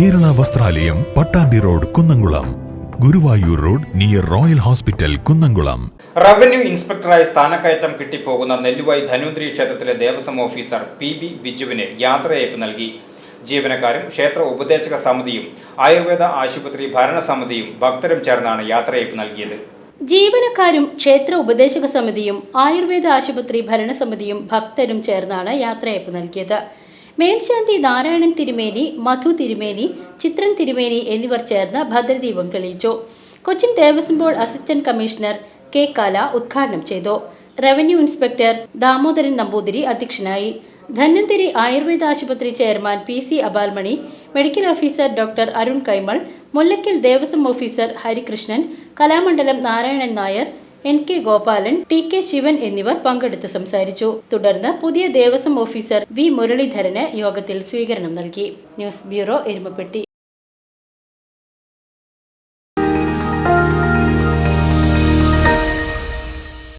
ദേവാലയം Pattambi road Kunnamkulam. Guruvayur road near royal hospital Kunnamkulam. Revenue ഇൻസ്പെക്ടറായി സ്ഥാനക്കയറ്റം കിട്ടിപ്പോകുന്ന നെല്ലുവായി ധനുന്ദ്രി ക്ഷേത്രത്തിലെ ദേവസ്വം ഓഫീസർ പി ബി ബിജുവിന് യാത്രയയപ്പ് നൽകി. ജീവനക്കാരും ക്ഷേത്ര ഉപദേശക സമിതിയും ആയുർവേദ ആശുപത്രി ഭരണസമിതിയും ഭക്തരും ചേർന്നാണ് യാത്രയയപ്പ് നൽകിയത്. ജീവനക്കാരും ക്ഷേത്ര ഉപദേശക സമിതിയും ആയുർവേദ ആശുപത്രി ഭരണസമിതിയും ഭക്തരും ചേർന്നാണ് യാത്രയയപ്പ് നൽകിയത്. മേൽശാന്തി നാരായണൻ തിരുമേനി മധു തിരുമേനി ചിത്രൻ തിരുമേനി എന്നിവർ ചേർന്ന് ഭദ്രദീപം തെളിയിച്ചു. Cochin Devaswom board assistant commissioner K. Kala ഉദ്ഘാടനം ചെയ്തു. റവന്യൂ ഇൻസ്പെക്ടർ ദാമോദരൻ നമ്പൂതിരി അധ്യക്ഷനായി. ധന്വന്തിരി ആയുർവേദ ആശുപത്രി chairman P C Abalmani medical officer doctor Arun Kaimal Mullakkal Devaswom officer Harikrishnan Kalamandalam Narayanan Nair N K Gopalan T K Sivan എന്നിവർ പങ്കെടുത്ത് സംസാരിച്ചു. തുടർന്ന് പുതിയ Devaswom officer V മുരളീധരന് യോഗത്തിൽ സ്വീകരണം നൽകി. News bureau Erumappetty.